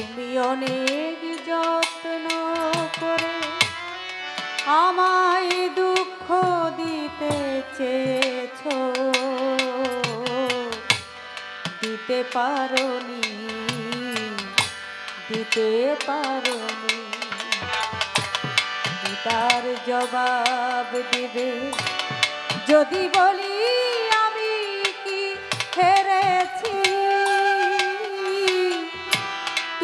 তুমি অনেক যত্ন করে আমায় দুঃখ দিতে চেয়েছ। দিতে পারোনি দিতে পারোনি। তার জবাব দেবে, যদি বলি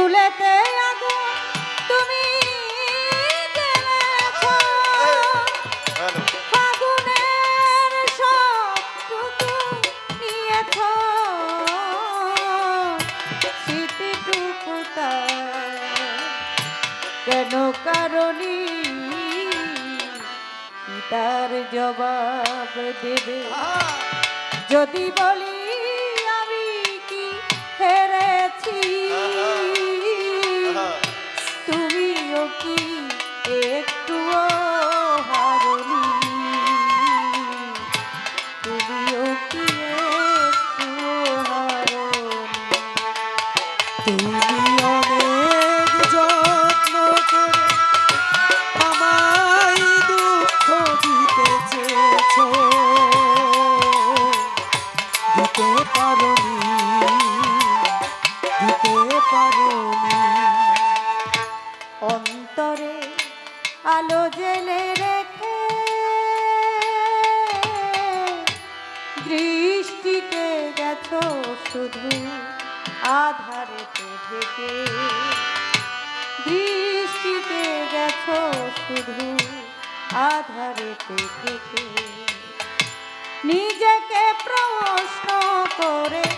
কুলেতে আগুন তুমি কেন কারণী? তার জবাব দেবে। যদি বলি অন্তরে আলো জেলে রেখে দৃষ্টিকে গেছো শুধু আধারেতে ঢেকে। দৃষ্টিকে গেছো শুধু আধারেতে ঢেকে। নিজেকে প্রশ্ন করে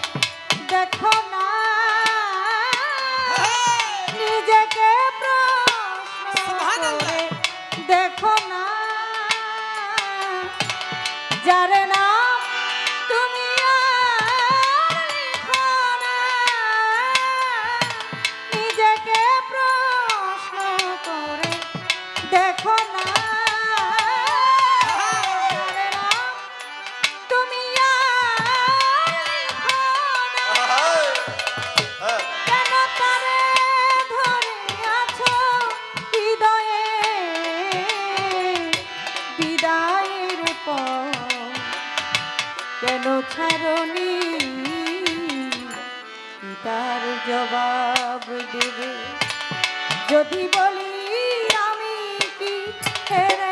ছাড়নি তার জবাব দেবে। যদি বলি আমি কি হেরেছি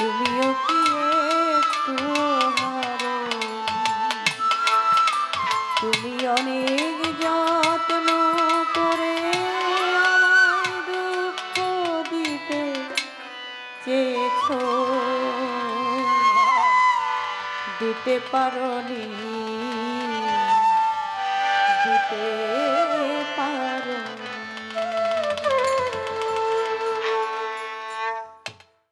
তুমিও কি একটু অনেক যত্ন করে দিতে চেয়েছ। দিতে পারো নি